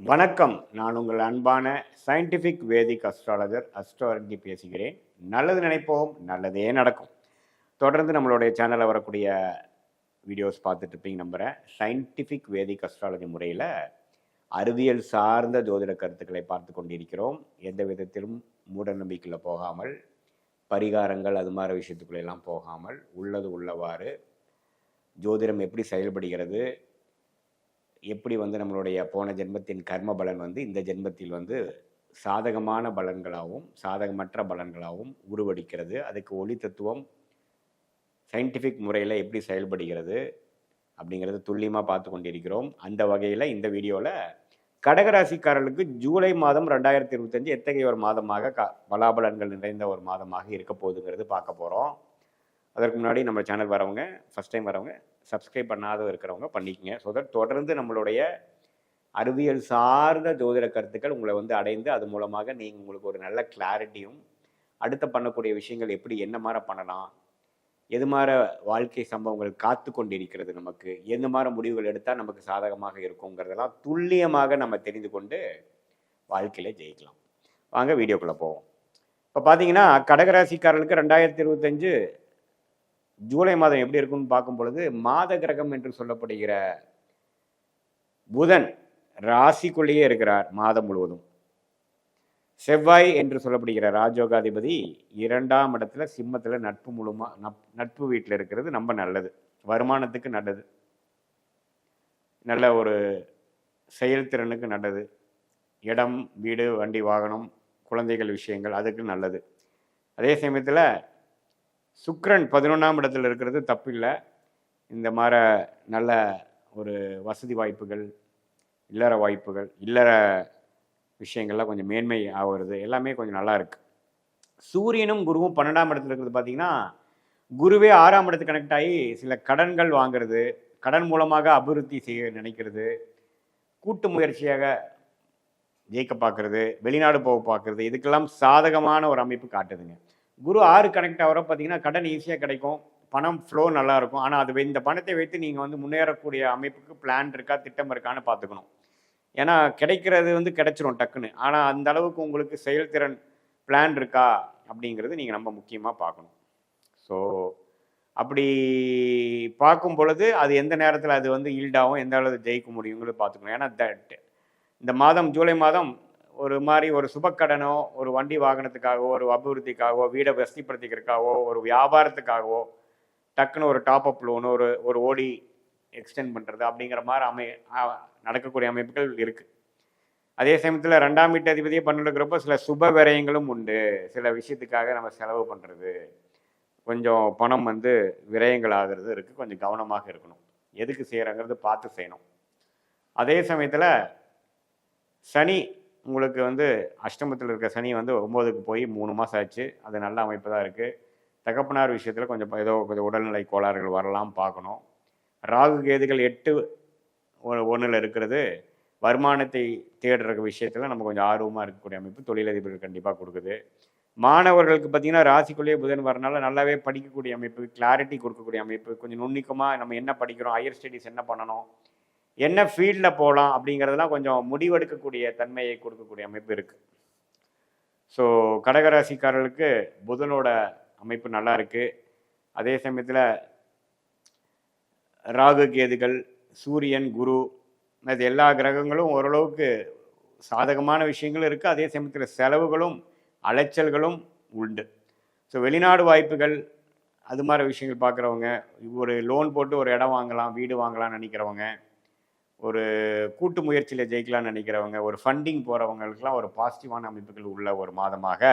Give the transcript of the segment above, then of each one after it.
வணக்கம். நான் உங்கள் அன்பான சயின்டிஃபிக் வேதிக் அஸ்ட்ராலஜர் அஸ்ட்ராலஜி பேசுகிறேன். நல்லது நினைப்போம் நல்லதே நடக்கும். தொடர்ந்து நம்மளுடைய சேனலில் வரக்கூடிய வீடியோஸ் பார்த்துட்டு இருப்பீங்க நம்புகிறேன் சயின்டிஃபிக் வேதிக் அஸ்ட்ராலஜி முறையில் அறிவியல் சார்ந்த ஜோதிட கருத்துக்களை பார்த்து கொண்டிருக்கிறோம். எந்த விதத்திலும் மூட நம்பிக்கையில் போகாமல் பரிகாரங்கள் அது மாதிரி விஷயத்துக்குள்ளெல்லாம் போகாமல் உள்ளது உள்ளவாறு ஜோதிடம் எப்படி செயல்படுகிறது எப்படி வந்து நம்மளுடைய போன ஜென்மத்தின் கர்ம பலன் வந்து இந்த ஜென்மத்தில் வந்து சாதகமான பலன்களாகவும் சாதகமற்ற பலன்களாகவும் உருவடிக்கிறது. அதுக்கு ஒளி தத்துவம் சயின்டிஃபிக் முறையில் எப்படி செயல்படுகிறது அப்படிங்கிறத துல்லியமாக பார்த்து கொண்டிருக்கிறோம். அந்த வகையில் இந்த வீடியோவில் கடகராசிக்காரர்களுக்கு ஜூலை மாதம் ரெண்டாயிரத்தி இருபத்தஞ்சு எத்தகைய ஒரு மாதமாக க பலாபலன்கள் நிறைந்த ஒரு மாதமாக இருக்க போகுதுங்கிறது பார்க்க போகிறோம் அதற்கு முன்னாடி நம்ம சேனல் வரவங்க ஃபஸ்ட் டைம் வரவங்க சப்ஸ்கிரைப் பண்ணாத இருக்கிறவங்க பண்ணிக்கங்க. ஸோ தட் தொடர்ந்து நம்மளுடைய அறிவியல் சார்ந்த ஜோதிட கருத்துக்கள் உங்களை வந்து அடைந்து அது மூலமாக நீங்கள் உங்களுக்கு ஒரு நல்ல கிளாரிட்டியும் அடுத்த பண்ணக்கூடிய விஷயங்கள் எப்படி என்ன மாதிரி பண்ணலாம் எது மாதிரி வாழ்க்கை சம்பவங்கள் காத்து கொண்டிருக்கிறது நமக்கு எந்த மாதிரி முடிவுகள் எடுத்தால் நமக்கு சாதகமாக இருக்குங்கிறதெல்லாம் துல்லியமாக நம்ம தெரிந்து கொண்டு வாழ்க்கையில் ஜெயிக்கலாம். வாங்க வீடியோக்குள்ளே போவோம். இப்போ பார்த்தீங்கன்னா கடகராசிக்காரர்களுக்கு ரெண்டாயிரத்தி இருபத்தஞ்சு ஜூலை மாதம் எப்படி இருக்கும்னு பார்க்கும் பொழுது மாத கிரகம் என்று சொல்லப்படுகிற புதன் ராசிக்குள்ளேயே இருக்கிறார் மாதம் முழுவதும். செவ்வாய் என்று சொல்லப்படுகிற ராஜோகாதிபதி இரண்டாம் இடத்துல சிம்மத்தில் நட்பு முழுமா நப்- நட்பு வீட்டில் இருக்கிறது ரொம்ப நல்லது. வருமானத்துக்கு நல்லது. நல்ல ஒரு செயல்திறனுக்கு நல்லது. இடம் வீடு வண்டி வாகனம் குழந்தைகள் விஷயங்கள் அதுக்கு நல்லது. அதே சமயத்தில் சுக்ரன் பதினொன்றாம் இடத்துல இருக்கிறது தப்பில்லை. இந்த மாதிரி நல்ல ஒரு வசதி வாய்ப்புகள் இல்லற வாய்ப்புகள் இல்லற விஷயங்கள்லாம் கொஞ்சம் மேன்மை ஆகிறது எல்லாமே கொஞ்சம் நல்லா இருக்கு. சூரியனும் குருவும் பன்னெண்டாம் இடத்துல இருக்கிறது பார்த்தீங்கன்னா குருவே ஆறாம் இடத்துக்கு கனெக்ட் ஆகி சில கடன்கள் வாங்குறது கடன் மூலமாக அபிவிருத்தி செய்ய நினைக்கிறது கூட்டு முயற்சியாக ஜெயிக்க பார்க்கறது வெளிநாடு போக பார்க்கறது இதுக்கெல்லாம் சாதகமான ஒரு அமைப்பு காட்டுதுங்க. குரு ஆறு கனெக்ட் ஆகிற பார்த்தீங்கன்னா கடன் ஈஸியாக கிடைக்கும். பணம் ஃப்ளோ நல்லாயிருக்கும் ஆனால் அது வை- இந்த பணத்தை வைத்து நீங்கள் வந்து முன்னேறக்கூடிய அமைப்புக்கு பிளான் இருக்கா திட்டம் இருக்கான்னு பார்த்துக்கணும். ஏன்னா கிடைக்கிறது வந்து கிடைச்சிரும் டக்குன்னு. ஆனால் அந்த அளவுக்கு உங்களுக்கு செயல்திறன் பிளான் இருக்கா அப்படிங்கிறது நீங்கள் ரொம்ப முக்கியமாக பார்க்கணும். ஸோ அப்படி பார்க்கும் பொழுது அது எந்த நேரத்தில் அது வந்து ஈல்டாகும் எந்த அளவு ஜெயிக்க முடியுங்கிறது பார்த்துக்கணும். ஏன்னா that- இந்த மாதம் ஜூலை மாதம் ஒரு மாதிரி ஒரு சுபக்கடனோ ஒரு வண்டி வாகனத்துக்காகவோ ஒரு அபிவிருத்திக்காகவோ வீடை வசதிப்படுத்திக்கிறதுக்காகவோ ஒரு வியாபாரத்துக்காகவோ டக்குன்னு ஒரு டாப் அப் லோனு ஒரு ஒரு ஓடி எக்ஸ்டெண்ட் பண்ணுறது அப்படிங்கிற மாதிரி அமை நடக்கக்கூடிய அமைப்புகள் இருக்குது அதே சமயத்தில் ரெண்டாம் வீட்டு அதிபதியை பண்ணிருக்கிறப்போ சில சுப விரயங்களும் உண்டு. சில விஷயத்துக்காக நம்ம செலவு பண்ணுறது கொஞ்சம் பணம் வந்து விரயங்கள் ஆகிறது இருக்குது கொஞ்சம் கவனமாக இருக்கணும். எதுக்கு செய்கிறங்கிறது பார்த்து செய்யணும். அதே சமயத்தில் சனி உங்களுக்கு வந்து அஷ்டமத்தில் இருக்க சனி வந்து ஒம்போதுக்கு போய் மூணு மாதம் ஆச்சு. அது நல்ல அமைப்பு தான் இருக்குது தகப்பனார் விஷயத்தில் கொஞ்சம் ஏதோ கொஞ்சம் உடல்நிலை கோளாறுகள் வரலாம் பார்க்கணும். ராகு கேதுகள் எட்டு ஒன்றில் இருக்கிறது. வருமானத்தை தேடுற விஷயத்தில் நம்ம கொஞ்சம் ஆர்வமாக இருக்கக்கூடிய அமைப்பு தொழிலதிபர்கள் கண்டிப்பாக கொடுக்குது. மாணவர்களுக்கு பார்த்தீங்கன்னா ராசிக்குள்ளேயே புதன் வரனால நல்லாவே படிக்கக்கூடிய அமைப்பு கிளாரிட்டி கொடுக்கக்கூடிய அமைப்பு கொஞ்சம் நுண்ணிக்கமாக நம்ம என்ன படிக்கிறோம் ஹையர் ஸ்டடீஸ் என்ன பண்ணணும் என்ன ஃபீல்டில் போகலாம் அப்படிங்கிறதெல்லாம் கொஞ்சம் முடிவெடுக்கக்கூடிய தன்மையை கொடுக்கக்கூடிய அமைப்பு இருக்குது ஸோ கடகராசிக்காரர்களுக்கு புதனோட அமைப்பு நல்லா இருக்குது அதே சமயத்தில் ராகு கேதுகள் சூரியன் குரு இது எல்லா கிரகங்களும் ஓரளவுக்கு சாதகமான விஷயங்களும் இருக்குது அதே சமயத்தில் செலவுகளும் அலைச்சல்களும் உண்டு. ஸோ வெளிநாடு வாய்ப்புகள் அது மாதிரி விஷயங்கள் பார்க்குறவங்க ஒரு லோன் போட்டு ஒரு இடம் வாங்கலாம் வீடு வாங்கலாம்னு நினைக்கிறவங்க ஒரு கூட்டு முயற்சியில் ஜெயிக்கலாம்னு நினைக்கிறவங்க ஒரு ஃபண்டிங் போகிறவங்களுக்குலாம் ஒரு பாசிட்டிவான அமைப்புகள் உள்ள ஒரு மாதமாக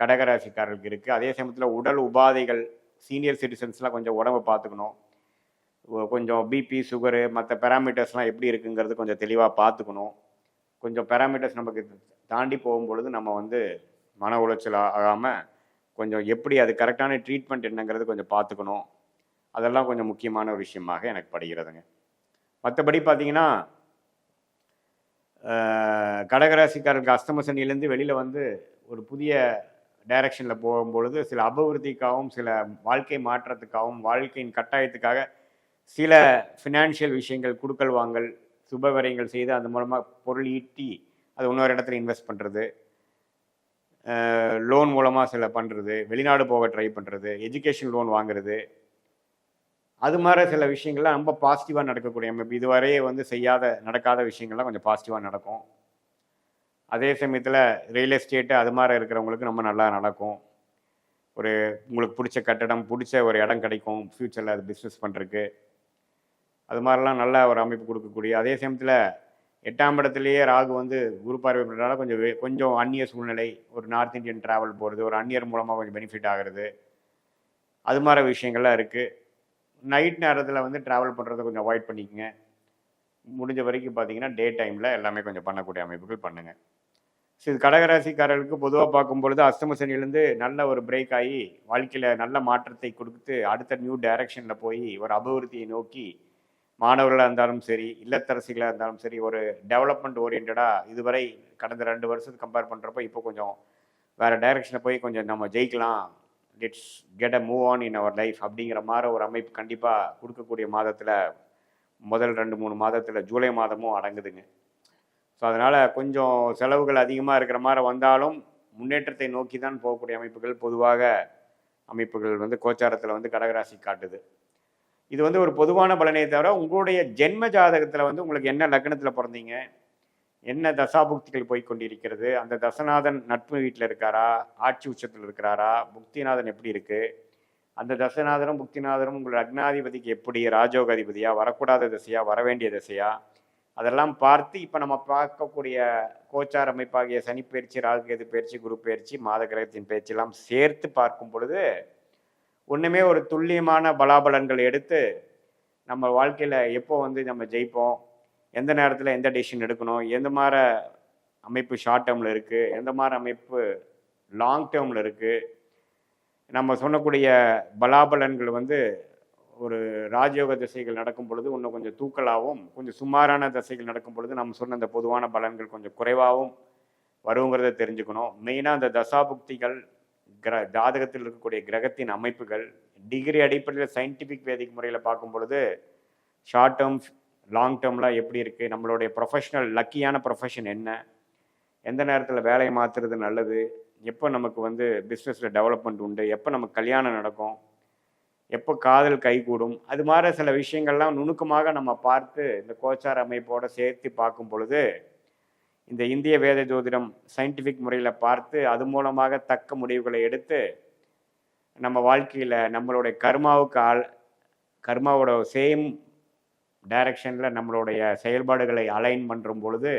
கடகராசிக்காரர்களுக்கு இருக்குது அதே சமயத்தில் உடல் உபாதைகள் சீனியர் சிட்டிசன்ஸ்லாம் கொஞ்சம் உடம்பை பார்த்துக்கணும். கொஞ்சம் பிபி சுகரு மற்ற பேராமீட்டர்ஸ்லாம் எப்படி இருக்குங்கிறது கொஞ்சம் தெளிவாக பார்த்துக்கணும். கொஞ்சம் பேராமீட்டர்ஸ் நமக்கு தாண்டி போகும்பொழுது நம்ம வந்து மன உளைச்சல் ஆகாமல் கொஞ்சம் எப்படி அது கரெக்டான ட்ரீட்மெண்ட் என்னங்கிறது கொஞ்சம் பார்த்துக்கணும். அதெல்லாம் கொஞ்சம் முக்கியமான ஒரு விஷயமாக எனக்கு படுகிறதுங்க. மற்றபடி பார்த்தீங்கன்னா கடகராசிக்காரருக்கு அஸ்தம சனியிலேருந்து வெளியில் வந்து ஒரு புதிய டைரக்ஷனில் போகும்பொழுது சில அபிவிருத்திக்காகவும் சில வாழ்க்கை மாற்றத்துக்காகவும் வாழ்க்கையின் கட்டாயத்துக்காக சில ஃபினான்ஷியல் விஷயங்கள் கொடுக்கல் வாங்கல் சுப செய்து அது மூலமாக பொருள் ஈட்டி அது இன்னொரு இடத்துல இன்வெஸ்ட் பண்ணுறது லோன் மூலமாக சில பண்ணுறது வெளிநாடு போக ட்ரை பண்ணுறது எஜுகேஷன் லோன் வாங்குறது. அது மாதிரி சில விஷயங்கள்லாம் ரொம்ப பாசிட்டிவாக நடக்கக்கூடிய அமைப்பு. இதுவரையே வந்து செய்யாத நடக்காத விஷயங்கள்லாம் கொஞ்சம் பாசிட்டிவாக நடக்கும். அதே சமயத்தில் ரியல் எஸ்டேட்டு அது மாதிரி இருக்கிறவங்களுக்கு ரொம்ப நல்லா நடக்கும். ஒரு உங்களுக்கு பிடிச்ச கட்டடம் பிடிச்ச ஒரு இடம் கிடைக்கும். ஃப்யூச்சரில் அது பிஸ்னஸ் பண்ணுறதுக்கு அது மாதிரிலாம் நல்ல ஒரு அமைப்பு கொடுக்கக்கூடிய. அதே சமயத்தில் எட்டாம் இடத்துலையே ராகு வந்து குரு பார்வை பண்ணுறதுனால கொஞ்சம் கொஞ்சம் அந்நிய சூழ்நிலை ஒரு நார்த் இந்தியன் ட்ராவல் போகிறது ஒரு அந்நியர் மூலமாக கொஞ்சம் பெனிஃபிட் ஆகிறது. அது மாதிரி விஷயங்கள்லாம் இருக்குது நைட் நேரத்தில் வந்து ட்ராவல் பண்ணுறதை கொஞ்சம் அவாய்ட் பண்ணிக்கங்க. முடிஞ்ச வரைக்கும் பார்த்தீங்கன்னா டே டைமில் எல்லாமே கொஞ்சம் பண்ணக்கூடிய அமைப்புகள் பண்ணுங்கள் ஸோ இது கடகராசிக்காரர்களுக்கு பொதுவாக பார்க்கும் பொழுது அஸ்தமசனிலேருந்து நல்ல ஒரு பிரேக் ஆகி வாழ்க்கையில் நல்ல மாற்றத்தை கொடுத்து அடுத்த நியூ டைரக்ஷனில் போய் ஒரு அபிவிருத்தியை நோக்கி மாணவர்களாக இருந்தாலும் சரி இல்லத்தரசிகளாக இருந்தாலும் சரி ஒரு டெவலப்மெண்ட் ஓரியன்டாக இதுவரை கடந்த ரெண்டு வருஷத்துக்கு கம்பேர் பண்ணுறப்போ இப்போ கொஞ்சம் வேறு டைரக்ஷனில் போய் கொஞ்சம் நம்ம ஜெயிக்கலாம் let's get a move on in our life அப்படிங்கிற மாதிரி ஒரு அமைப்பு கண்டிப்பாக கொடுக்கக்கூடிய மாதத்தில் முதல் ரெண்டு மூணு மாதத்தில் ஜூலை மாதமும் அடங்குதுங்க. ஸோ அதனால் கொஞ்சம் செலவுகள் அதிகமாக இருக்கிற மாதிரி வந்தாலும் முன்னேற்றத்தை நோக்கி தான் போகக்கூடிய அமைப்புகள் பொதுவாக அமைப்புகள் வந்து கோச்சாரத்தில் வந்து கடகராசி காட்டுது. இது வந்து ஒரு பொதுவான பலனே தவிர உங்களுடைய ஜென்ம ஜாதகத்தில் வந்து உங்களுக்கு என்ன லக்னத்தில் பிறந்தீங்க? என்ன தசாபுக்திகள் போய் கொண்டிருக்கிறது? அந்த தசநாதன் நட்பு வீட்டில் இருக்காரா? ஆட்சி உச்சத்தில் இருக்கிறாரா? புக்திநாதன் எப்படி இருக்கு? அந்த தசநாதனும் புக்திநாதனும் உங்கள் அக்னாதிபதிக்கு எப்படி ராஜோக அதிபதியா வரக்கூடாத திசையா? வரவேண்டிய திசையா? அதெல்லாம் பார்த்து இப்போ நம்ம பார்க்கக்கூடிய கோச்சார் அமைப்பாகிய சனி பயிற்சி பயிற்சி குரு பயிற்சி மாத கிரகத்தின் பயிற்சியெல்லாம் சேர்த்து பார்க்கும் பொழுது ஒன்றுமே ஒரு துல்லியமான பலாபலன்கள் எடுத்து நம்ம வாழ்க்கையில் எப்போ வந்து நம்ம ஜெயிப்போம்? எந்த நேரத்தில் எந்த டெசிஷன் எடுக்கணும் எந்த மாதிரி அமைப்பு ஷார்ட் டேர்மில் இருக்குது எந்த மாதிரி அமைப்பு லாங் டேர்மில் இருக்குது நம்ம சொல்லக்கூடிய பலாபலன்கள் வந்து ஒரு ராஜயோக திசைகள் நடக்கும் பொழுது இன்னும் கொஞ்சம் தூக்கலாகவும் கொஞ்சம் சுமாரான திசைகள் நடக்கும் பொழுது நம்ம சொன்ன அந்த பொதுவான பலன்கள் கொஞ்சம் குறைவாகவும் வருங்கிறத தெரிஞ்சுக்கணும். மெயினாக அந்த தசாபுக்திகள் கிர ஜாதகத்தில் இருக்கக்கூடிய கிரகத்தின் அமைப்புகள் டிகிரி அடிப்படையில் சயின்டிஃபிக் வேதிக் முறையில் பார்க்கும் பொழுது ஷார்ட் டேர்ம் லாங் டேர்மில் எப்படி இருக்குது நம்மளுடைய ப்ரொஃபஷனல் லக்கியான ப்ரொஃபஷன் என்ன? எந்த நேரத்தில் வேலையை மாற்றுறது நல்லது? எப்போ நமக்கு வந்து பிஸ்னஸில் டெவலப்மெண்ட் உண்டு? எப்போ நமக்கு கல்யாணம் நடக்கும்? எப்போ காதல் கைகூடும்? அது மாதிரி சில விஷயங்கள்லாம் நுணுக்கமாக நம்ம பார்த்து இந்த கோச்சார் அமைப்போடு சேர்த்து பார்க்கும் பொழுது இந்த இந்திய வேத ஜோதிடம் சயின்டிஃபிக் முறையில் பார்த்து அது மூலமாக தக்க முடிவுகளை எடுத்து நம்ம வாழ்க்கையில் நம்மளுடைய கர்மாவுக்கு ஆள் கர்மாவோட சேம் டைரக்ஷனில் நம்மளுடைய செயல்பாடுகளை அலைன் பண்ணுறும் பொழுது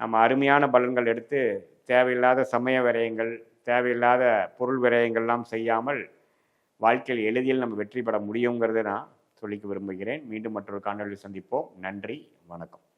நம்ம அருமையான பலன்கள் எடுத்து தேவையில்லாத சமய விரயங்கள் தேவையில்லாத பொருள் விரயங்கள்லாம் செய்யாமல் வாழ்க்கையில் எளிதில் நம்ம வெற்றி பெற முடியுங்கிறத நான் சொல்லிக்க விரும்புகிறேன். மீண்டும் மற்றொரு காணொலியில் சந்திப்போம். நன்றி வணக்கம்.